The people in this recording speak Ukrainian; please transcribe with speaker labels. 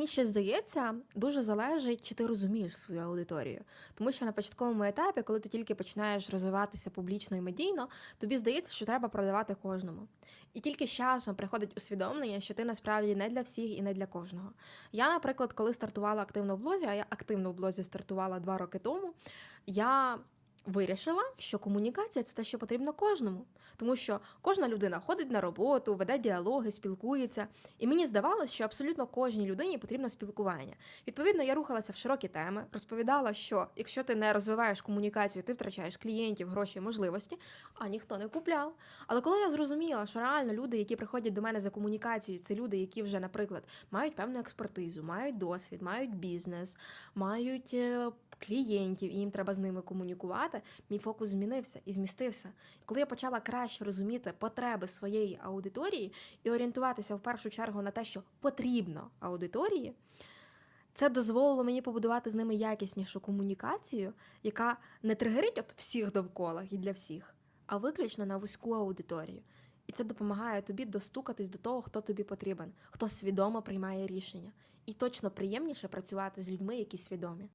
Speaker 1: мені ще здається, дуже залежить, чи ти розумієш свою аудиторію. Тому що на початковому етапі, коли ти тільки починаєш розвиватися публічно і медійно, тобі здається, що треба продавати кожному. І тільки з часом приходить усвідомлення, що ти насправді не для всіх і не для кожного. Я, наприклад, коли стартувала активно в блозі, а я активно в блозі стартувала два роки тому, я вирішила, що комунікація це те, що потрібно кожному. Тому що кожна людина ходить на роботу, веде діалоги, спілкується. І мені здавалося, що абсолютно кожній людині потрібно спілкування. Відповідно, я рухалася в широкі теми, розповідала, що якщо ти не розвиваєш комунікацію, ти втрачаєш клієнтів, гроші, можливості, а ніхто не купляв. Але коли я зрозуміла, що реально люди, які приходять до мене за комунікацією, це люди, які вже, наприклад, мають певну експертизу, мають досвід, мають бізнес, мають е, клієнтів, і їм треба з ними комунікувати, мій фокус змінився і змістився. Коли я почала краще розуміти потреби своєї аудиторії і орієнтуватися в першу чергу на те, що потрібно аудиторії, це дозволило мені побудувати з ними якіснішу комунікацію, яка не тригерить от всіх довкола і для всіх, а виключно на вузьку аудиторію. І це допомагає тобі достукатись до того, хто тобі потрібен, хто свідомо приймає рішення. І точно приємніше працювати з людьми, які свідомі.